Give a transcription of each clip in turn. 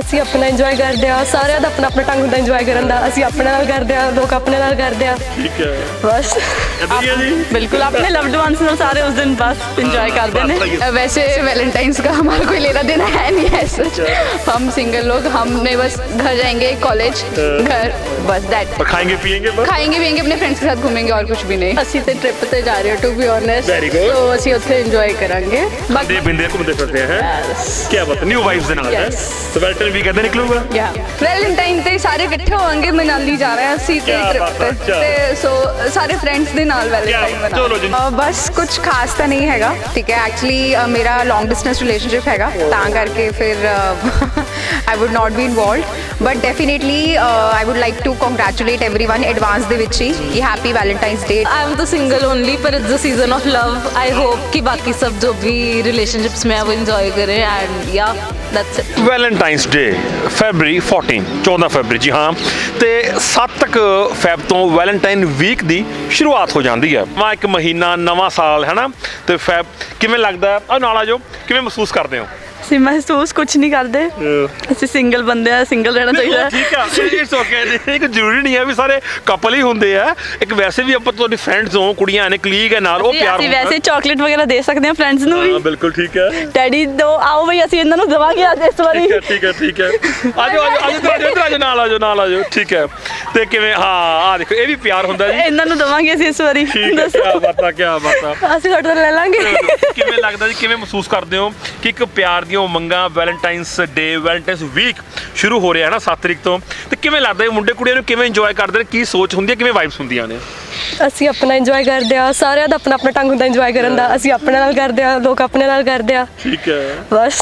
ਅਸੀਂ ਆਪਣਾ ਇੰਜੋਏ ਕਰਦੇ ਆ ਸਾਰਿਆਂ ਦਾ ਆਪਣਾ ਆਪਣਾ ਢੰਗ ਹੁੰਦਾ ਇੰਜੋਏ ਕਰਨ ਦਾ। ਅਸੀਂ ਆਪਣੇ ਨਾਲ ਕਰਦੇ ਆ ਲੋਕ ਆਪਣੇ ਨਾਲ ਕਰਦੇ ਆ ਠੀਕ ਹੈ। ਬਸ। ਵਧੀਆ ਜੀ? ਬਿਲकुल अपने लव्ड वंस ਨਾਲ ਸਾਰੇ ਉਸ ਦਿਨ ਬਸ ਇੰਜੋय ਕਰਦੇ ਨੇ। वैसे वैलेंटाइंस का हमारा कोई लेना देना है नहीं है सच हम सिंगल लोग हमने बस घर जाएंगे कॉलेज घर बस दैट खाएंगे पिएंगे बस ਖਾਏਂਗੇ ਪੀਏਂਗੇ ਆਪਣੇ ਫਰੈਂਡਸ ਦੇ ਸਾਥ ਘੁੰਮेंगे और कुछ भी नहीं ਅਸੀਂ ਤੇ ਟ੍ਰਿਪ ਤੇ ਜਾ ਰਹੇ ਹਾਂ ਟੂ ਬੀ ਓਨੈਸਟ ਸੋ ਅਸੀਂ ਉੱਥੇ ਇੰਜੋਏ ਕਰਾਂਗੇ। ਬਾਕੀ ਦੇ ਬਿੰਦੇ ਘੁੰਮਦੇ ਫਿਰਦੇ ਹੈ? ਕੀ ਬਾਤ ਨਿਊ ਵਾਈਫਸ ਦੇ ਨਾਲ ਹੈ? ਸੋ ਵੈਲਕਮ ਵੈਲਟਨ ਵੀ ਕਹਿੰਦੇ ਨਿਕਲੂਗਾ ਯਾ ਵੈਲੈਂਟਾਈਨ ਤੇ ਸਾਰੇ ਇਕੱਠੇ ਹੋਵਾਂਗੇ ਮਨਾਲੀ ਜਾ ਰਹੇ ਹਾਂ ਅਸੀਂ ਤੇ ਕਿਆ ਟ੍ਰਿਪ ਬਾਤ ਹੈ, ਤੇ ਅੱਛਾ। ਤੇ ਸੋ ਸਾਰੇ ਫਰੈਂਡਸ ਦੇ ਨਾਲ ਵੈਲੈਂਟਾਈਨ ਮਨਾ ਚਲੋ ਜੀ ਬਸ ਕੁਝ ਖਾਸ ਤਾਂ ਨਹੀਂ ਹੈਗਾ ਠੀਕ ਹੈ ਐਕਚੁਅਲੀ ਮੇਰਾ ਲੌਂਗ ਡਿਸਟੈਂਸ ਰਿਲੇਸ਼ਨਸ਼ਿਪ ਹੈਗਾ ਤਾਂ ਕਰਕੇ ਫਿਰ I would not be involved but definitely I would like to congratulate everyone advance ਦੇ ਵਿੱਚ ਹੀ ਕਿ happy Valentine's day I am तो सिंगल ओनली पर it's the season of love I hope कि बाकी सब जो भी रिलेशनशिप्स में है वो इंजॉय करें एंड या that's it Valentine's day, February 14 14 February, ਜੀ ਹਾਂ। ਤੇ 7 ਤੱਕ ਫੈਬ ਤੋਂ ਵੈਲੈਂਟਾਈਨ ਵੀਕ ਦੀ ਸ਼ੁਰੂਆਤ ਹੋ ਜਾਂਦੀ ਹੈ। ਮਾ ਇੱਕ ਮਹੀਨਾ, ਨਵਾਂ ਸਾਲ, ਹੈ ਨਾ? ਤੇ ਫੈਬ ਕਿਵੇਂ ਲੱਗਦਾ? ਆ ਨਾਲ ਆ ਜਾਓ, ਕਿਵੇਂ ਮਹਿਸੂਸ ਕਰਦੇ ਹੋ? ਅਸੀਂ ਮਹਿਸੂਸ ਕੁਝ ਨਹੀਂ ਕਰਦੇ। ਅਸੀਂ ਸਿੰਗਲ ਬੰਦੇ ਆ ਸਿੰਗਲ ਰਹਿਣਾ ਚਾਹੀਦਾ ਹੈ। ਠੀਕ ਆ ਇਟਸ ਓਕੇ ਇੱਕ ਜ਼ਰੂਰੀ ਨਹੀਂ ਹੈ ਵੀ ਸਾਰੇ ਕਪਲ ਹੀ ਹੁੰਦੇ ਆ। ਇੱਕ ਵੈਸੇ ਵੀ ਆਪਾਂ ਤੁਹਾਡੀ ਫਰੈਂਡਸ ਹੋ ਕੁੜੀਆਂ ਨੇ ਕਲੀਗ ਹੈ ਨਾਲ ਉਹ ਜੀ, ਪਿਆਰ ਅਸੀਂ ਹੁੰਦਾ। ਵੈਸੇ ਚਾਕਲੇਟ ਵਗੈਰਾ ਦੇ ਸਕਦੇ ਹਾਂ ਫਰੈਂਡਸ ਨੂੰ ਵੀ। ਹਾਂ ਬਿਲਕੁਲ ਠੀਕ ਹੈ। ਡੈਡੀ ਦੋ ਆਓ ਬਈ ਅਸੀਂ ਇਹਨਾਂ ਨੂੰ ਦਵਾਂਗੇ ਅੱਜ ਇਸ ਵਾਰੀ। ਠੀਕ ਹੈ ਠੀਕ ਹੈ ਠੀਕ ਹੈ। ਆਜੋ ਆਜੋ ਆਜੋ ਇੱਧਰ ਆਜੋ ਇੱਧਰ ਆਜੋ ਨਾਲ ਆਜੋ ਨਾਲ ਆਜੋ। ਠੀਕ ਹੈ। ਤੇ ਕਿਵੇਂ ਹਾਂ ਆ ਦੇਖੋ ਇਹ ਵੀ ਪਿਆਰ ਹੁੰਦਾ ਜੀ। ਇਹਨਾਂ ਨੂੰ ਦਵਾਂਗੇ ਅਸੀਂ ਇਸ ਵਾਰੀ। ਠੀਕ ਹੈ ਕੀ ਬਾਤਾਂ ਕੀ ਬਾਤਾਂ। ਅਸੀਂ ਤੋਂ ਲੈ ਲਾਂਗੇ। ਕਿਵੇਂ ਲੱਗਦਾ ਜੀ ਕਿਵੇਂ ਮਹਿਸੂਸ ਕਰਦੇ ਹੋ ਕਿ ਇੱਕ ਪਿਆਰ ਦੀਆਂ ਉਮੰਗਾਂ ਵੈਲੈਂਟਾਈਨਸ ਡੇ, ਵੈਲੈਂਟਾਈਨਸ ਵੀਕ ਸ਼ੁਰੂ ਹੋ ਰਿਹਾ ਹੈ ਨਾ 7 ਤਰੀਕ ਤੋਂ। ਤੇ ਕਿਵੇਂ ਲੱਗਦਾ ਇਹ ਮੁੰਡੇ ਕੁੜੀਆਂ ਨੂੰ ਕਿਵੇਂ ਇੰਜੋਏ ਕਰਦੇ ਨੇ, ਕੀ ਸੋਚ ਹੁੰਦੀ ਹੈ, ਕਿਵੇਂ ਵਾਈਬਸ ਹੁੰਦੀਆਂ ਨੇ? ਅਸੀਂ ਆਪਣਾ ਇੰਜੋਏ ਕਰਦੇ ਆ ਸਾਰਿਆਂ ਦਾ ਆਪਣਾ ਆਪਣਾ ਢੰਗ ਹੁੰਦਾ ਇੰਜੋਏ ਕਰਨ ਦਾ। ਅਸੀਂ ਆਪਣੇ ਨਾਲ ਕਰਦੇ ਆ ਲੋਕ ਆਪਣੇ ਨਾਲ ਕਰਦੇ ਆ ਠੀਕ ਹੈ। ਬਸ।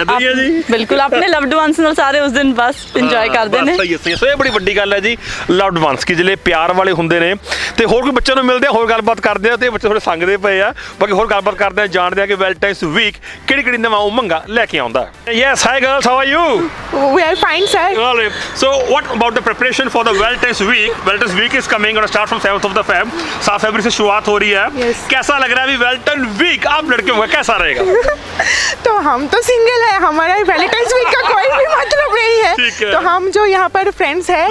ਇਦਾਂ ਹੀ ਹੈ ਜੀ? ਬਿਲਕੁਲ ਆਪਣੇ ਲਵਡ ਵੰਸ ਨਾਲ ਸਾਰੇ ਉਸ ਦਿਨ ਬਸ ਇੰਜੋਏ ਕਰਦੇ ਬਸ ਨੇ ਸਹੀ ਹੈ ਸਹੀ ਹੈ। ਸੋ ਇਹ ਬੜੀ ਵੱਡੀ ਗੱਲ ਹੈ ਜੀ ਲਵਡ ਵਨਸ ਕਿ ਜਿਹੜੇ ਪਿਆਰ ਵਾਲੇ ਹੁੰਦੇ ਨੇ ਤੇ ਹੋਰ ਕੋਈ ਬੱਚਿਆਂ ਨੂੰ ਮਿਲਦੇ ਆ ਹੋਰ ਗੱਲਬਾਤ ਕਰਦੇ ਆ ਤੇ ਬੱਚੇ ਥੋੜੇ ਸੰਗਦੇ ਪਏ ਆ। ਬਾਕੀ ਹੋਰ ਗੱਲਬਾਤ ਕਰਦੇ ਆ ਜਾਣਦੇ ਆ ਕਿ ਵੈਲੈਂਟਾਈਨਸ ਵੀਕ ਕਿਹੜੀ ਕਿਹੜੀ ਨਵਾਂ ਉਮੰਗਾਂ ਲੈ ਕੇ ਆਉਂਦਾ। Yes hi girls how are you We are fine, sir. Well, so what about the preparation for the Valentine's week? Valentine's week is coming, going to start from 7th of the Feb. 7 फरवरी से शुरुआत हो रही है। Yes. कैसा लग रहा है अभी वैलेंटाइन वीक आप लड़के होंगे कैसा रहेगा? तो हम तो सिंगल है हमारा वैलेंटाइंस वीक का कोई भी मतलब नहीं है। ठीक है। तो हम जो यहाँ पर फ्रेंड्स हैं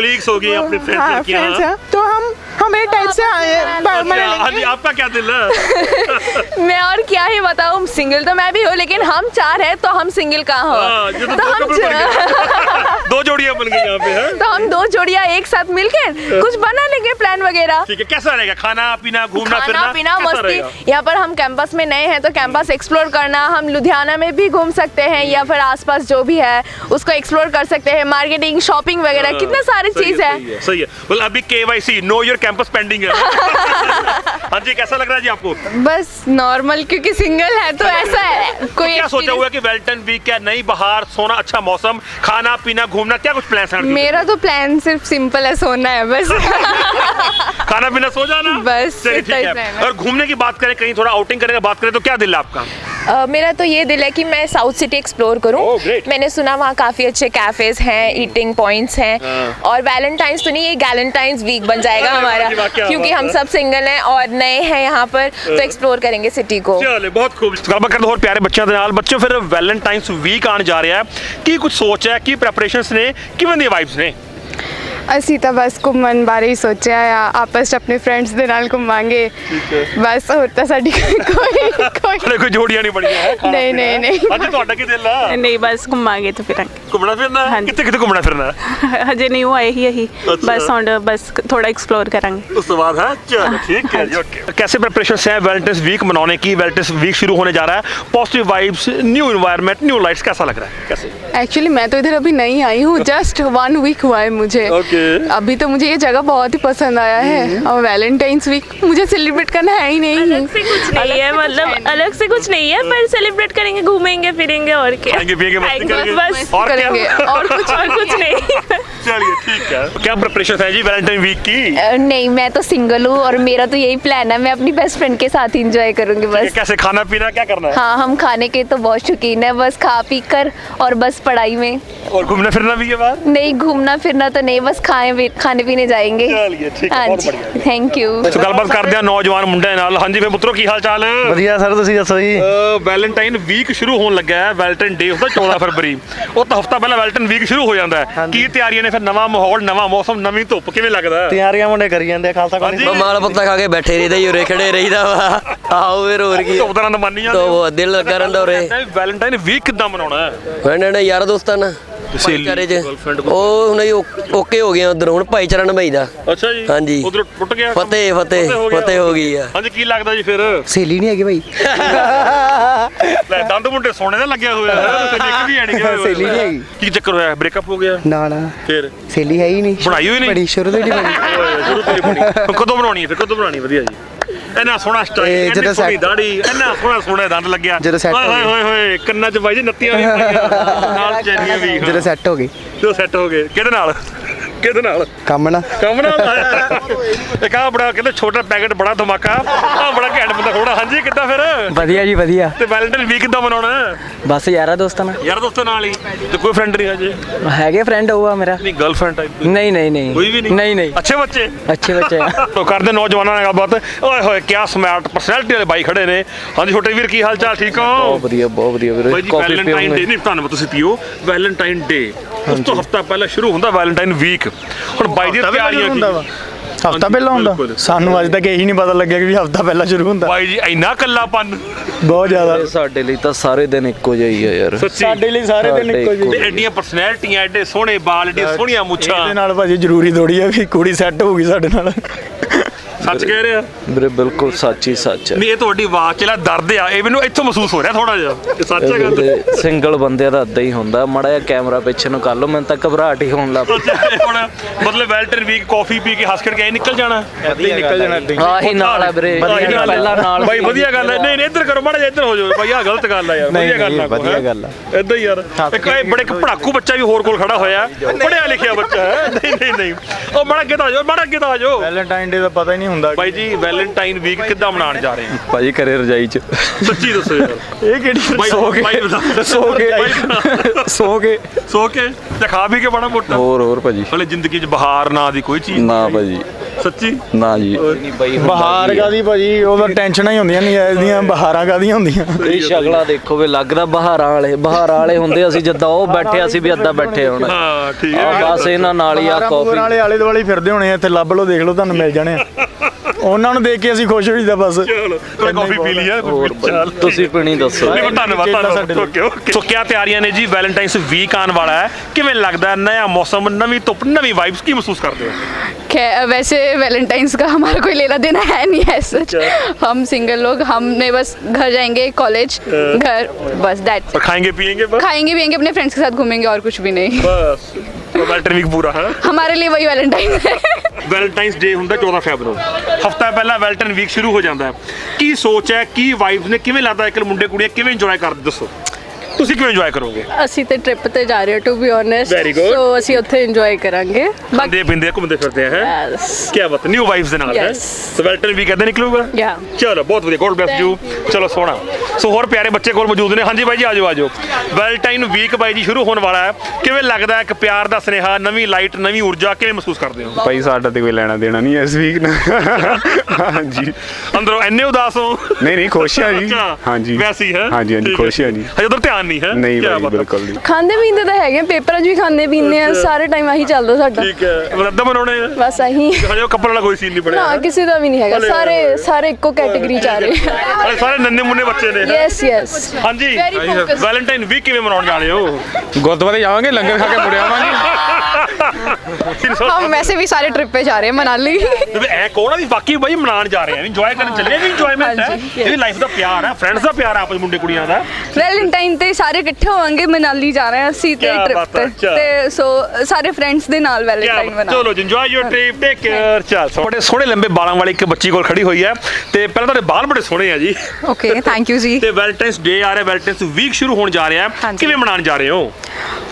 हाँ फ्रेंड्स हाँ। हैं। तो हम हमें टाइप से हाँ आपका क्या दिल है? मैं और क्या ही बताऊँ सिंगल तो मैं भी हूँ लेकिन हम चार है तो हम सिंगल कहाँ हाँ, हो तो तो दो हम दो जोड़ियाँ बन गई यहाँ पे तो हम दो जोड़िया एक साथ मिलकर कुछ बना प्लान वगैरह? ठीक है कैसा रहेगा? खाना पीना घूमना खाना पीना मस्ती। यहाँ पर हम कैंपस में नए हैं तो कैंपस एक्सप्लोर करना हम लुधियाना में भी घूम सकते हैं या फिर आसपास जो भी है उसको एक्सप्लोर कर सकते हैं। मार्केटिंग शॉपिंग वगैरह हाँ, कितने सारी चीज़ है। सही है अभी KYC know your campus pending है। हाँ जी कैसा लग रहा है जी आपको? बस नॉर्मल क्योंकि सिंगल है तो ऐसा क्या सोचा हुआ है कि वेल्टन वीक क्या नई बहार सोना अच्छा मौसम खाना पीना घूमना क्या कुछ प्लान है मेरा तो प्लान सिर्फ़ सिंपल है सोना है बस। खाना पीना सो जाना। बस, ही है। है। और घूमने की बात करें कहीं थोड़ा आउटिंग करने की बात करें तो क्या दिल है आपका? अ, मेरा तो ये दिल है कि मैं साउथ सिटी एक्सप्लोर करूं Oh, great. मैंने सुना वहाँ काफ़ी अच्छे कैफ़ेज हैं ईटिंग पॉइंट्स हैं हाँ। और वैलेंटाइंस तो नहीं ये गैलेंटाइंस वीक बन जाएगा अरे वाह हमारा जी वाह, क्या क्योंकि बात हम है। सब सिंगल हैं और नए हैं यहाँ पर तो एक्सप्लोर करेंगे सिटी को ਚਲੇ ਬਹੁਤ ਖੂਬ ਗੱਲਬਾਤ ਕਰਦੇ ਹੋਰ ਪਿਆਰੇ ਬੱਚਿਆਂ ਦੇ ਨਾਲ ਬੱਚਿਓ ਫਿਰ ਵੈਲੈਂਟਾਈਨਸ ਵੀਕ ਆਉਣ ਜਾ ਰਿਹਾ ਹੈ ਕੀ ਕੁਝ ਸੋਚ ਹੈ ਕੀ ਪ੍ਰੈਪਰੇਸ਼ਨਸ ਨੇ ਕਿਵੇਂ ਦੀਆਂ ਵਾਈਬਸ ਨੇ ਅਸੀਂ ਤਾਂ ਬਸ ਘੁੰਮਣ ਬਾਰੇ ਹੀ ਸੋਚਿਆ ਆ ਆਪਸ 'ਚ ਆਪਣੇ ਫਰੈਂਡਸ ਦੇ ਨਾਲ ਘੁੰਮਾਂਗੇ ਬਸ ਹੋਰ ਤਾਂ ਸਾਡੀ ਕੋਈ ਕੋਈ ਹਲੇ ਕੋਈ ਜੋੜੀਆਂ ਨਹੀਂ ਬਣੀਆਂ ਹੈ ਖਾਣਾ ਨਹੀਂ, ਪੀਣਾ ਹੈ। ਨਹੀਂ, ਨਹੀਂ। ਅੱਜ ਤੁਹਾਡਾ ਕੀ ਦਿਲ ਆ ਨਹੀਂ ਬਸ ਘੁੰਮਾਂਗੇ ਤੇ ਫਿਰਾਂਗੇ ਘੁੰਮਣਾ ਫਿਰਨਾ ਹੈ? ਹਾਂਜੀ। ਕਿੱਥੇ ਕਿੱਥੇ ਘੁੰਮਣਾ ਫਿਰਨਾ ਹੈ? ਹਜੇ ਨਹੀਂ ਆਏ ਹੀ ਅਸੀਂ ਅੱਛਾ। ਬਸ ਹੁਣ ਬਸ ਥੋੜਾ ਐਕਸਪਲੋਰ ਕਰਾਂਗੇ ਉਸ ਤੋਂ बाद है चलो ठीक है जी ओके कैसे प्रिपरेशन है वैलेंटाइंस वीक मनाने की वैलेंटाइंस वीक शुरू होने जा रहा है positive vibes new environment new lights कैसा लग रहा है कैसे एक्चुअली मैं तो इधर अभी नहीं आई हूँ जस्ट वन वीक हुआ है मुझे Okay. अभी तो मुझे ये जगह बहुत ही पसंद आया है। और वैलेंटाइंस वीक मुझे सेलिब्रेट करना है ही नहीं। अलग से कुछ नहीं है मतलब अलग से कुछ नहीं है पर सेलिब्रेट करेंगे घूमेंगे फिरेंगे और क्या। बस करेंगे। कुछ और कुछ नहीं। चलिए ठीक है। क्या प्रिपरेशन है जी वैलेंटाइन वीक की? नहीं मैं तो सिंगल हूँ और मेरा तो यही प्लान है। मैं अपनी बेस्ट फ्रेंड के साथ इंजॉय करूँगी बस। कैसे खाना पीना क्या करना है? हाँ हम खाने के तो बहुत शौकीन है बस खा पी कर और बस पढ़ाई में। और घूमना फिरना भी है बाहर? नहीं घूमना फिरना तो नहीं बस खाए पी- खाने पीने जाएंगे चलिए, ठीक है, हाँ बहुत जी बढ़िया। थैंक यू ਸੋ ਗੱਲਬਾਤ ਕਰਦੇ ਆ ਨੌਜਵਾਨ ਮੁੰਡਿਆਂ ਨਾਲ ਹਾਂਜੀ ਫੇ ਪੁੱਤਰੋ ਕੀ ਹਾਲ ਚਾਲ ਵਧੀਆ ਸਰ ਤੁਸੀਂ ਦੱਸੋ ਜੀ ਵੈਲੈਂਟਾਈਨ ਵੀਕ ਸ਼ੁਰੂ ਹੋਣ ਲੱਗਾ ਹੈ ਵੈਲੈਂਟਾਈਨ ਡੇ ਹੁੰਦਾ 14 ਫਰਵਰੀ ਉਹ ਤਾਂ ਹਫਤਾ ਪਹਿਲਾਂ ਵੈਲੈਂਟਾਈਨ ਵੀਕ ਸ਼ੁਰੂ ਹੋ ਜਾਂਦਾ ਹੈ ਹਾਂਜੀ। ਕੀ ਤਿਆਰੀਆਂ ਨੇ ਫਿਰ ਨਵਾਂ ਮਾਹੌਲ ਨਵਾਂ ਮੌਸਮ ਨਵੀਂ ਧੁੱਪ ਕਿਵੇਂ ਲੱਗਦਾ ਹੈ ਤਿਆਰੀਆਂ ਮੁੰਡੇ ਕਰੀ ਜਾਂਦੇ ਆ ਖਾਲਸਾ ਹਾਂਜੀ। ਕਾਲਜ ਮਾਲ ਪੱਤਾ ਖਾ ਕੇ ਬੈਠੇ ਰਹੀਦਾ ਹੀ ਉਰੇ ਖੜੇ ਰਹੀਦਾ ਵਾ ਆਓ ਫਿਰ ਹੋਰ ਕੀ ਧੁੱਪ ਦਾ ਆਨੰਦ ਮੰਨੀ ਜਾਂਦੇ ਹੋ ਤੋ ਦਿਲ ਲੱਗਾ ਰਹਿੰਦਾ ਉਰੇ ਵੈਲੈਂਟਾਈਨ ਵੀਕ ਕਿੱਦਾਂ ਮਨਾਉਣਾ ਹੈ ਫਰੈਂਡ ਨੇ ਯਾਰ ਦੋਸਤਾਂ ਨਾਲ ਸਹੇਲੀ, ਭਾਈਚਾਰੇ ਚ। girlfriend ਕੋਲ। ਉਹ ਹੁਣ ਹੀ ਓਕੇ ਹੋ ਗਿਆ ਉਧਰ ਹੁਣ ਭਾਈਚਾਰਾ ਨਿਭਾਈਦਾ ਅੱਛਾ ਜੀ। ਹਾਂਜੀ। ਉਧਰ ਟੁੱਟ ਗਿਆ ਕੰਮ? ਫਤਿਹ ਫਤਿਹ ਹੋ ਗਿਆ। ਫਤਿਹ ਹੋ ਗਈ ਆ। ਹਾਂਜੀ ਕੀ ਲੱਗਦਾ ਜੀ ਫਿਰ? ਸਹੇਲੀ ਨਹੀਂ ਹੈਗੀ ਭਾਈ ਲੈ ਦੰਦ ਮੁੰਡੇ ਸੋਨੇ ਦਾ ਲੱਗਿਆ ਹੋਇਆ। ਹੈ। ਤੇ ਇੱਕ ਵੀ ਹੈ ਨਹੀਂ ਗਿਆ ਸਹੇਲੀ ਨਹੀਂ ਹੈਗੀ। ਕੀ ਚੱਕਰ ਹੋਇਆ? ਬ੍ਰੇਕਅਪ ਹੋ ਗਿਆ? ਨਾ ਨਾ। ਫਿਰ? ਸਹੇਲੀ ਹੈ ਹੀ ਨਹੀਂ। ਬਣਾਈ ਹੋਈ ਨਹੀਂ? ਬੜੀ ਸ਼ੁਰੂ ਤੋਂ ਹੀ ਨਹੀਂ ਬਣੀ ਓਏ, ਸ਼ੁਰੂ ਤੋਂ ਹੀ ਬਣੀ। ਹੁਣ ਕਦੋਂ ਬਣਾਉਣੀ ਹੈ? ਫਿਰ ਕਦੋਂ ਬਣਾਉਣੀ ਵਧੀਆ ਜੀ। ਇੰਨਾ ਸੋਹਣਾ ਸਟਾਈਲ ਇੰਨੀ ਸੋਹਣੀ ਦਾੜੀ ਇੰਨਾ ਸੋਹਣਾ ਸੋਹਣਾ ਦੰਦ ਲੱਗਿਆ। ਹੋਏ। ਹੋਏ ਹੋਏ ਕੰਨਾਂ 'ਚ ਬਾਈ ਜੀ ਨੱਤੀਆਂ ਵੀ ਪਾਈਆਂ। ਨਾਲ ਚੈਨੀਆਂ ਵੀ ਜਦੋਂ ਸੈੱਟ ਹੋ ਗਈ। ਜਦੋਂ ਸੈੱਟ ਹੋ ਗਏ। ਕਿਹਦੇ ਨਾਲ? ਕਿਹਦੇ ਨਾਲ? ਕੰਮ ਨਾ ਕੰਮ ਨਾਲ? ਆਇਆ ਇੱਕ ਆ ਬੜਾ ਕਹਿੰਦੇ ਛੋਟਾ ਪੈਕੇਟ ਬੜਾ ਧਮਾਕਾ। ਆ ਬੜਾ ਘੈਂਟ ਬੰਦਾ ਥੋੜਾ ਹਾਂਜੀ ਕਿੱਦਾਂ ਫਿਰ? ਵਧੀਆ ਜੀ ਵਧੀਆ। ਤੇ ਵੈਲੈਂਟਾਈਨ ਵੀਕ ਕਿੱਦਾਂ ਮਨਾਉਣਾ? ਬਸ ਯਾਰਾ ਦੋਸਤਾਂ ਨਾਲ। ਯਾਰ ਦੋਸਤਾਂ ਨਾਲ ਹੀ। ਤੇ ਕੋਈ ਫਰੈਂਡ ਨਹੀਂ ਹਜੇ? ਹੈਗੇ ਫਰੈਂਡ ਹੋਊਗਾ ਮੇਰਾ। ਨਹੀਂ ਗਰਲਫ੍ਰੈਂਡ ਟਾਈਪ ਨਹੀਂ ਨਹੀਂ ਨਹੀਂ। ਕੋਈ ਵੀ ਨਹੀਂ? ਨਹੀਂ ਨਹੀਂ। ਅੱਛੇ ਬੱਚੇ? ਅੱਛੇ ਬੱਚੇ ਤੋ ਕਰਦੇ ਨੌਜਵਾਨਾਂ ਨਾਲ ਗੱਲਬਾਤ। ਓਏ ਹੋਏ ਕੀ ਸਮਾਰਟ ਪਰਸਨੈਲਿਟੀ ਵਾਲੇ ਬਾਈ ਖੜੇ ਨੇ। ਹਾਂਜੀ ਛੋਟੇ ਵੀਰ ਕੀ ਹਾਲ ਚਾਲ? ਠੀਕ ਹੋ? ਵਧੀਆ ਬਹੁਤ ਵਧੀਆ ਵੀਰੇ। ਵੈਲੈਂਟਾਈਨ ਡੇ ਨਹੀਂ ਧੰਨਵਾਦ ਤੁਸੀਂ ਪੀਓ। Valentine day. ਉਸ ਤੋਂ ਹਫਤਾ ਪਹਿਲਾਂ ਸ਼ੁਰੂ ਹੁੰਦਾ ਵੈਲੈਂਟਾਈਨ ਵੀਕ। ਹੁਣ ਬਾਈ ਦੀ ਤਿਆਰੀਆਂ ਕੀ? ਹਫਤਾ ਪਹਿਲਾਂ ਹੁੰਦਾ। ਬਿਲਕੁਲ। ਸਾਨੂੰ ਅੱਜ ਤੱਕ ਇਹੀ ਨਹੀਂ ਪਤਾ ਲੱਗਿਆ ਕਿ ਵੀ ਹਫਤਾ ਪਹਿਲਾਂ ਸ਼ੁਰੂ ਹੁੰਦਾ। ਬਾਈ ਜੀ ਇੰਨਾ ਕੱਲਾਪਨ ਬਹੁਤ ਜ਼ਿਆਦਾ। ਸਾਡੇ ਲਈ ਤਾਂ ਸਾਰੇ ਦਿਨ ਇੱਕੋ ਜਿਹੇ ਹੀ ਆ ਯਾਰ। ਸੱਚੀ। ਸਾਡੇ ਲਈ ਸਾਰੇ ਦਿਨ ਇੱਕੋ ਜਿਹੇ ਤੇ ਐਡੀਆਂ ਪਰਸਨੈਲਿਟੀਆਂ ਐਡੇ ਸੋਹਣੇ ਬਾਲ ਐਡੀਆਂ ਸੋਹਣੀਆਂ ਮੁੱਛਾਂ। ਇਹਦੇ ਨਾਲ ਭਾਜੀ ਜ਼ਰੂਰੀ ਥੋੜੀ ਆ ਵੀ ਕੁੜੀ ਸੈੱਟ ਹੋਊਗੀ ਸਾਡੇ ਨਾਲ। ਸੱਚ ਕਹਿ ਰਿਹਾ? ਵੀਰੇ ਬਿਲਕੁਲ ਸੱਚ ਹੀ ਸੱਚ ਹੈ। ਨਹੀਂ ਇਹ ਤੁਹਾਡੀ ਆਵਾਜ਼ ਚ ਜਿਹੜਾ ਦਰਦ ਆ। ਇਹ ਮੈਨੂੰ ਇੱਥੋਂ ਮਹਿਸੂਸ ਹੋ ਰਿਹਾ ਥੋੜਾ ਜਿਹਾ। ਇਹ ਸੱਚ ਹੈ ਗੱਲ ਸਿੰਗਲ ਬੰਦੇ ਦਾ ਅੱਦਾ ਹੀ ਹੁੰਦਾ। ਮੜਾ ਜਿਹਾ ਕੈਮਰਾ ਪਿੱਛੇ ਨੂੰ ਕਰ ਲਓ ਮੈਨੂੰ ਤਾਂ ਘਬਰਾਹਟ ਹੀ ਹੋਣ ਲੱਗ ਪਈ। ਹੁਣ ਮਤਲਬ ਵੈਲਟਨ ਵੀਕ ਕਾਫੀ ਪੀ ਕੇ ਹੱਸ ਕੇ ਐਂ ਨਿਕਲ ਜਾਣਾ? ਹੀ ਨਿਕਲ ਜਾਣਾ। ਆਹੀ ਨਾਲ ਹੈ ਵੀਰੇ। ਪਹਿਲਾਂ ਨਾਲ ਬਾਈ। ਵਧੀਆ ਗੱਲ ਹੈ ਨਹੀਂ ਨਹੀਂ ਇੱਧਰ ਕਰੋ ਮਾੜਾ ਜਿਹਾ ਇੱਧਰ ਹੋ ਜਾਓ। ਬਾਈ ਆ ਗਲਤ ਗੱਲ ਆ ਯਾਰ ਵਧੀਆ ਗੱਲ ਆ। ਵਧੀਆ? ਗੱਲ ਆ। ਏਦਾਂ ਹੀ ਯਾਰ। ਇੱਕ ਇਹ ਬੜੇ ਪੜਾਕੂ ਬੱਚਾ ਵੀ ਹੋਰ ਕੋਲ ਖੜਾ ਹੋਇਆ। ਪੜਿਆ ਲਿਖਿਆ ਬੱਚਾ ਹੈ? ਨਹੀਂ ਨਹੀਂ ਨਹੀਂ। ਉਹ ਮਾੜਾ ਅੱਗੇ ਤਾਂ ਆ ਜਾਓ ਮਾੜਾ ਅੱਗੇ ਤਾਂ ਆ ਜਾਓ। ਵੈਲੈਂਟਾਈਨ ਡੇ ਦਾ ਪਤਾ ਹੀ ਨਹੀਂ ਹੁੰਦਾ ਬਾਈ ਜੀ ਵੈਲੈਂਟਾਈਨ ਵੀਕ ਕਿੱਦਾਂ ਮਨਾਉਣ ਜਾ ਰਹੇ ਆ ਭਾਜੀ ਕਰੇ ਰਜਾਈ ਚ। ਸੱਚੀ ਦੱਸੋ ਯਾਰ। ਇਹ ਕਿਹੜੀ ਸੋ ਕੇ ਬਾਈ ਬਤਾ ਸੋ ਕੇ ਸੋ ਕੇ। ਸੋ ਕੇ ਤੇ ਖਾ ਪੀ ਕੇ ਬੜਾ ਮੋਟਾ। ਹੋਰ ਹੋਰ ਭਾਜੀ। ਹਲੇ ਜ਼ਿੰਦਗੀ 'ਚ ਬਹਾਰ ਨਾਂ ਦੀ ਕੋਈ ਚੀਜ਼। ਨਾ ਭਾਜੀ। ਸੱਚੀ? ਨਾ ਜੀ। ਬਹਾਰ ਕਾਦੀ ਭਾਜੀ? ਉਹ ਤਾਂ ਟੈਨਸ਼ਨਾਂ ਹੀ ਹੁੰਦੀਆਂ ਨਹੀਂ ਐਸ ਦੀਆਂ ਬਹਾਰਾਂ ਕਾਦੀਆਂ ਹੁੰਦੀਆਂ? ਇਹ ਸ਼ਕਲਾ ਦੇਖੋ ਵੀ ਲੱਗਦਾ ਬਹਾਰਾਂ ਵਾਲੇ ਬਹਾਰਾਂ ਵਾਲੇ ਹੁੰਦੇ ਅਸੀਂ ਜਿੱਦਾਂ ਉਹ ਬੈਠੇ ਅਸੀਂ ਵੀ ਅੱਦਾ ਬੈਠੇ ਹੋਣਾ। ਹਾਂ ਠੀਕ ਹੈ। ਬਸ ਇਹਨਾਂ ਨਾਲ ਹੀ ਆ ਕਾਫੀ ਵਾਲੇ ਆਲੇ ਦੁਆਲੇ ਫਿਰਦੇ ਹੋਣੇ ਇੱਥੇ ਲੱਭ ਲਓ ਦੇਖ ਲਓ ਤੁਹਾਨੂੰ ਮਿਲ ਜਾਣੇ ਉਹਨਾਂ ਨੂੰ ਦੇਖ ਕੇ ਅਸੀਂ ਖੁਸ਼ ਹੋਈਦਾ ਬਸ। ਕਾਫੀ ਪੀ ਲਈ ਹੈ ਤੁਸੀਂ ਪੀਣੀ ਦੱਸੋ। ਨਹੀਂ, ਧੰਨਵਾਦ ਧੰਨਵਾਦ। Okay okay. ਸੋ ਕਿਆ ਤਿਆਰੀਆਂ ਨੇ ਜੀ ਵੈਲੈਂਟਾਈਨਸ ਵੀਕ ਆਉਣ ਵਾਲਾ ਹੈ। ਕਿਵੇਂ ਲੱਗਦਾ ਨਵਾਂ ਮੌਸਮ ਨਵੀਂ ਧੁੱਪ ਨਵੀਂ ਵਾਈਬਸ ਕੀ ਮਹਿਸੂਸ ਕਰਦੇ ਹੋ? वैसे वैलेंटाइंस का हमारा कोई लेना देना है नहीं है सच हम सिंगल लोग हमने बस घर जाएंगे कॉलेज घर बस दैट और खाएंगे पिएंगे बस खाएंगे पियेंगे अपने फ्रेंड्स के साथ घूमेंगे और कुछ भी नहीं ਬਸ ਵੈਲੈਂਟਾਈਨ ਵੀਕ ਪੂਰਾ ਹੈ हमारे लिए वही वैलेंटाइन है ਵੈਲੈਂਟਾਈਨਸ ਡੇ ਹੁੰਦਾ 14 ਫੈਬਰਵਰੀ ਨੂੰ ਹਫਤਾ ਪਹਿਲਾਂ ਵੈਲੈਂਟਾਈਨ ਵੀਕ ਸ਼ੁਰੂ ਹੋ ਜਾਂਦਾ ਹੈ ਕੀ ਸੋਚ ਹੈ ਕੀ ਵਾਈਬਸ ਨੇ ਕਿਵੇਂ ਲੱਗਦਾ ਇੱਕ ਮੁੰਡੇ ਕੁੜੀਆਂ ਕਿਵੇਂ ਇੰਜੋਏ ਕਰਦੇ ਦੱਸੋ ਤੁਸੀਂ ਕਿਵੇਂ ਇੰਜੋਏ ਕਰੋਗੇ? ਅਸੀਂ ਤੇ ਟ੍ਰਿਪ ਤੇ ਜਾ ਰਹੇ ਹਾਂ to be honest good. So ਅਸੀਂ ਉੱਥੇ ਇੰਜੋਏ ਕਰਾਂਗੇ। ਬਾਕੀ ਖਾਂਦੇ ਪੀਂਦੇ ਘੁੰਮਦੇ ਫਿਰਦੇ ਹੈ? Yes. ਕੀ ਬਾਤ ਨਿਊ ਵਾਈਬਸ ਦੇ ਨਾਲ ਹੈ? Yes. ਵੀਕ ਕਦੇ ਨਿਕਲੂਗਾ? Yeah. ਚਲੋ ਬਹੁਤ ਵਧੀਆ ਗੋਡ ਬlesਸ ਯੂ ਚਲੋ ਸੋਹਣਾ। ਸੋ ਹੋਰ ਪਿਆਰੇ ਬੱਚੇ ਕੋਲ ਮੌਜੂਦ ਨੇ। ਹਾਂਜੀ ਬਾਈ ਜੀ ਆਜੋ ਆਜੋ ਵੈਲੈਂਟਾਈਨ ਵੀਕ ਬਾਈ ਜੀ ਸ਼ੁਰੂ ਹੋਣ ਵਾਲਾ ਹੈ। ਕਿਵੇਂ ਲੱਗਦਾ ਹੈ ਇੱਕ ਪਿਆਰ ਦਾ ਸੁਨੇਹਾ ਨਵੀਂ ਲਾਈਟ ਨਵੀਂ ਊਰਜਾ ਕਿਵੇਂ ਮਹਿਸੂਸ ਕਰਦੇ ਹੋ? ਭਾਈ ਸਾਡਾ ਤੇ ਕੋਈ ਲੈਣਾ ਦੇਣਾ ਨਹੀਂ ਇਸ ਵੀਕ ਨਾਲ ਹਾਂਜੀ। ਅੰਦਰੋਂ ਇੰਨੇ ਉਦਾਸ ਹੋ। ਨਹੀਂ ਨਹੀਂ ਖੁਸ਼ ਆ ਜੀ। ਅੱਛਾ, ਹਾਂਜੀ। ਵੈਸੇ ਹੀ ਹੈ? ਹਾਂਜੀ ਹਾਂਜੀ ਹੈ। ਖੁਸ਼ ਆ ਜੀ। ਹਜੇ ਉਧਰ ਧਿਆਨ ਨਹੀਂ ਹੈ ਨਹੀਂ ਕਿਆ ਭਾਈ ਬਾਤ ਹੈ। ਬਿਲਕੁਲ ਨਹੀਂ ਖਾਂਦੇ ਪੀਂਦੇ ਤਾਂ ਹੈਗੇ ਪੇਪਰਾਂ 'ਚ ਵੀ ਖਾਂਦੇ ਪੀਂਦੇ ਆ ਸਾਰੇ ਟਾਈਮ ਆਹੀ ਚੱਲਦਾ ਸਾਡਾ ਠੀਕ ਹੈ ਰੱਦਾ ਬਣਾਉਣੇ ਆ ਬਸ ਆਹੀ ਹਜੇ ਉਹ ਕੱਪੜ ਵਾਲਾ ਕੋਈ ਸੀਨ ਨਹੀਂ ਬਣਿਆ ਨਾ ਕਿਸੇ ਦਾ ਵੀ ਨਹੀਂ ਹੈਗਾ ਭਲੇ ਸਾਰੇ ਹੋਏ। ਸਾਰੇ ਇੱਕੋ ਕੈਟਾਗਰੀ ਚ ਆ ਰਹੇ ਹਲੇ ਸਾਰੇ ਨੰਨੇ ਮੁੰਨੇ ਬੱਚੇ ਨੇ ਯੈਸ ਯੈਸ ਹਾਂਜੀ Very focused. ਵੈਲੈਂਟਾਈਨ ਵੀਕ ਕਿਵੇਂ ਮਨਾਉਣ ਜਾ ਰਹੇ ਹੋ ਗੁਰਦੁਆਰੇ ਜਾਵਾਂਗੇ ਲੰਗਰ ਖਾ ਕੇ ਮੁੜ ਆਵਾਂਗੇ हम वैसे भी सारे ट्रिप पे जा रहे हैं मनाली ਤੇ ਐ ਕੋਣਾ ਵੀ ਬਾਕੀ ਬਾਈ ਮਨਾਉਣ ਜਾ ਰਹੇ ਆ ਇੰਜੋਏ ਕਰਨ ਚੱਲੇ ਆ ਵੀ ਇੰਜੋਇਮੈਂਟ ਹੈ ਹਾਂਜੀ, ਇਹ ਵੀ ਲਾਈਫ ਦਾ ਪਿਆਰ ਹੈ ਫਰੈਂਡਸ ਦਾ ਪਿਆਰ ਆ ਆਪਸ ਮੁੰਡੇ ਕੁੜੀਆਂ ਦਾ ਵੈਲੈਂਟਾਈਨ ਤੇ ਸਾਰੇ ਇਕੱਠੇ ਹੋਵਾਂਗੇ ਮਨਾਲੀ ਜਾ ਰਹੇ ਹਾਂ ਅਸੀਂ ਤੇ ਟ੍ਰਿਪ ਤੇ। ਸੋ ਸਾਰੇ ਫਰੈਂਡਸ ਦੇ ਨਾਲ ਵੈਲੈਂਟਾਈਨ ਕਿਆ- ਮਨਾਉਣਾ ਚਲੋ enjoy your trip take care ਚਲ ਬੜੇ ਸੋਹਣੇ ਲੰਬੇ ਬਾਲਾਂ ਵਾਲੀ ਇੱਕ ਬੱਚੀ ਕੋਲ ਖੜੀ ਹੋਈ ਹੈ ਤੇ ਪਹਿਲਾਂ ਤੁਹਾਡੇ ਬਾਲ ਬੜੇ ਸੋਹਣੇ ਆ ਜੀ। ਓਕੇ ਥੈਂਕ ਯੂ ਜੀ। ਤੇ ਵੈਲਟਾਈਨਸ ਡੇ ਆ ਰਿਹਾ ਵੈਲਟਾਈਨਸ ਵੀਕ ਸ਼ੁਰੂ ਹੋਣ ਜਾ ਰਿਹਾ। ਹੈ ਕਿਵੇਂ ਮਨਾਉਣ ਜਾ ਰਹੇ ਹੋ?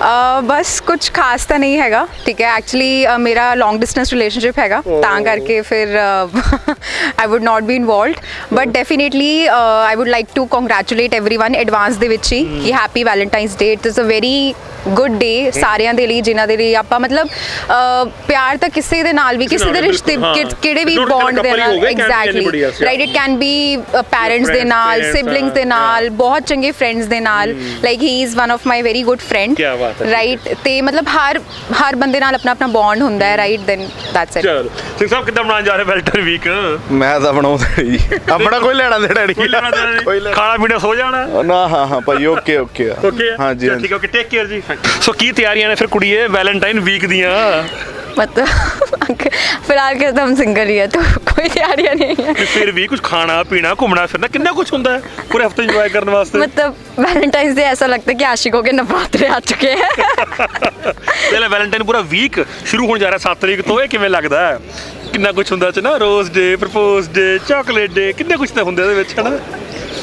ਅ, ਬਸ ਕੁਝ ਖਾਸ ਤਾਂ ਨਹੀਂ ਹੈਗਾ ਠੀਕ ਹੈ। ਐਕਚੁਅਲੀ ਮੇਰਾ ਲੌਂਗ ਡਿਸਟੈਂਸ ਰਿਲੇਸ਼ਨਸ਼ਿਪ ਹੈਗਾ ਤਾਂ ਕਰਕੇ ਫਿਰ I would not be involved but definitely I would like to congratulate everyone advance ਦੇ ਵਿੱਚ ਹੀ। ਕਿ happy Valentine's day it is a very good day ਸਾਰਿਆਂ ਦੇ ਲਈ ਜਿਨ੍ਹਾਂ ਦੇ ਲਈ ਆਪਾਂ ਮਤਲਬ ਅਹ, ਪਿਆਰ ਤਾਂ ਕਿਸੇ ਦੇ ਨਾਲ ਵੀ ਕਿਸੇ ਦੇ ਨਾਲ, ਰਿਸ਼ਤੇ ਬਿਲਕੁਲ, ਹਾਂ। ਕਿ- ਕਿਹੜੇ ਵੀ Don't ਬੌਂਡ ਦੇ couple ਹੀ ਨਾਲ ਹੋ ਗਏ, can be exactly anybody else, yeah. Right it can be parents ਦੇ friends, ਨਾਲ parents, ਸਿਬਲਿੰਗਸ ਦੇ ਹਾਂ, ਨਾਲ ਬਹੁਤ ਚੰਗੇ ਫਰੈਂਡਸ ਦੇ ਨਾਲ like he is one of my very good friend ਕਿਆ ਬਾਤ ਹੈ। ਰਾਈਟ ਤੇ ਮਤਲਬ ਹਰ ਹਰ ਬੰਦੇ ਨਾਲ ਆਪਣਾ ਆਪਣਾ ਬੌਂਡ ਹੁੰਦਾ ਹੈ ਰਾਈਟ ਦੈਨ ਦੈਟਸ ਇਟ ਚਲੋ ਸਿੰਘ ਸਾਹਿਬ ਕਿੱਦਾਂ ਮਨਾਉਣ ਜਾ ਰਹੇ ਵੈਲਟਨ ਵੀਕ ਮੈਂ ਤਾਂ ਬਣਾਉਂਦਾ ਜੀ ਆਪਣਾ ਕੋਈ ਲੈਣਾ ਦੇਣਾ ਨਹੀਂ ਕੋਈ ਲੈਣਾ ਦੇਣਾ ਨਹੀਂ? ਖਾਣਾ ਪੀਣਾ ਸੋ ਜਾਣਾ ਨਾ ਹਾਂ ਹਾਂ ਭਾਈ ਓਕੇ ਓਕੇ ਆ ਓਕੇ ਹਾਂਜੀ ਠੀਕ ਹੈ ਓਕੇ ਟੇਕ ਕੇਅਰ ਜੀ ਸੋ ਕੀ ਤਿਆਰੀਆਂ ਨੇ ਫਿਰ ਕੁੜੀਏ ਵੈਲੈਂਟਾਈਨ ਵੀਕ ਦੀਆਂ मतलब फिलहाल के तो हम सिंगल ही है तो कोई तैयारियां नहीं है ਤੇ ਫਿਰ ਵੀ ਕੁਝ ਖਾਣਾ ਪੀਣਾ ਘੁੰਮਣਾ ਫਿਰਨਾ ਕਿੰਨਾ ਕੁਝ ਹੁੰਦਾ ਹੈ ਪੂਰੇ ਹਫਤੇ ਇੰਜੋਏ ਕਰਨ ਵਾਸਤੇ मतलब वैलेंटाइंस डे ऐसा लगता है कि आशिकों के नवरात्रे आ चुके हैं ਪਹਿਲਾਂ ਵੈਲੈਂਟਾਈਨ ਪੂਰਾ ਵੀਕ ਸ਼ੁਰੂ ਹੋਣ ਜਾ ਰਿਹਾ 7 ਤਰੀਕ ਤੋਂ ਇਹ ਕਿਵੇਂ ਲੱਗਦਾ ਹੈ ਕਿੰਨਾ ਕੁਝ ਹੁੰਦਾ ਚ ਨਾ ਰੋਜ਼ ਡੇ ਪ੍ਰਪੋਜ਼ ਡੇ ਚਾਕਲੇਟ ਡੇ ਕਿੰਨੇ ਕੁਝ ਤਾਂ ਹੁੰਦੇ ਉਹਦੇ ਵਿੱਚ ਹਨਾ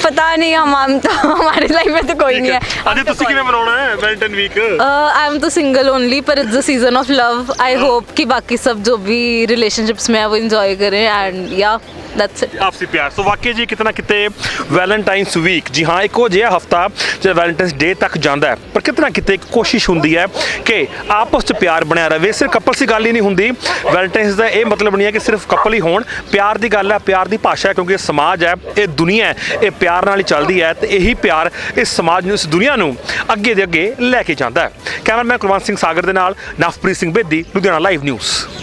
ਪਤਾ ਨਹੀਂ ਹਮਾਮ ਤਾਂ ਹਮਾਰੇ ਲਾਈਫ में तो कोई नहीं है। ਅਜੇ ਤੁਸੀਂ ਕਿਵੇਂ ਮਨਾਉਣਾ ਹੈ ਵੈਲੈਂਟਾਈਨ ਵੀਕ आई एम तो सिंगल ओनली uh, तो पर it's the season of love I hope कि बाकी सब जो भी रिलेशनशिप्स में है वो इंजॉय करें एंड या ਦੈਟਸ ਇਟ ਆਪਸੀ ਪਿਆਰ ਸੋ ਵਾਕਈ ਜੀ ਕਿਤਨਾ ਕਿਤੇ ਵੈਲੈਂਟਾਈਨਸ ਵੀਕ ਜੀ ਹਾਂ ਇੱਕੋ ਜਿਹਾ ਹਫਤਾ ਜਿਹੜਾ ਵੈਲੈਂਟਾਈਨਸ ਡੇ ਤੱਕ ਜਾਂਦਾ ਹੈ ਪਰ ਕਿਤਨਾ ਕਿਤੇ ਇੱਕ ਕੋਸ਼ਿਸ਼ ਹੁੰਦੀ ਹੈ ਕਿ ਆਪਸ 'ਚ ਪਿਆਰ ਬਣਿਆ ਰਹੇ ਸਿਰ ਕਪਲ ਸੀ ਗੱਲ ਹੀ ਨਹੀਂ ਹੁੰਦੀ ਵੈਲੈਂਟਾਈਨਸ ਦਾ ਇਹ ਮਤਲਬ ਨਹੀਂ ਹੈ ਕਿ ਸਿਰਫ ਕਪਲ ਹੀ ਹੋਣ ਪਿਆਰ ਦੀ ਗੱਲ ਹੈ ਪਿਆਰ ਦੀ ਭਾਸ਼ਾ ਹੈ ਕਿਉਂਕਿ ਇਹ ਸਮਾਜ ਹੈ ਇਹ ਦੁਨੀਆ ਹੈ ਇਹ ਪਿਆਰ ਨਾਲ ਹੀ ਚੱਲਦੀ ਹੈ ਤੇ ਇਹੀ ਪਿਆਰ ਇਸ ਸਮਾਜ ਨੂੰ ਇਸ ਦੁਨੀਆ ਨੂੰ ਅੱਗੇ ਦੇ ਅੱਗੇ ਲੈ ਕੇ ਜਾਂਦਾ ਹੈ ਕੈਮਰਾਮੈਨ ਕੁਲਵੰਤ ਸਿੰਘ ਸਾਗਰ ਦੇ ਨਾਲ ਨਫਪ੍ਰੀਤ ਸਿੰਘ ਬੇਦੀ ਲੁਧਿਆਣਾ ਲਾਈਵ ਨਿਊਜ਼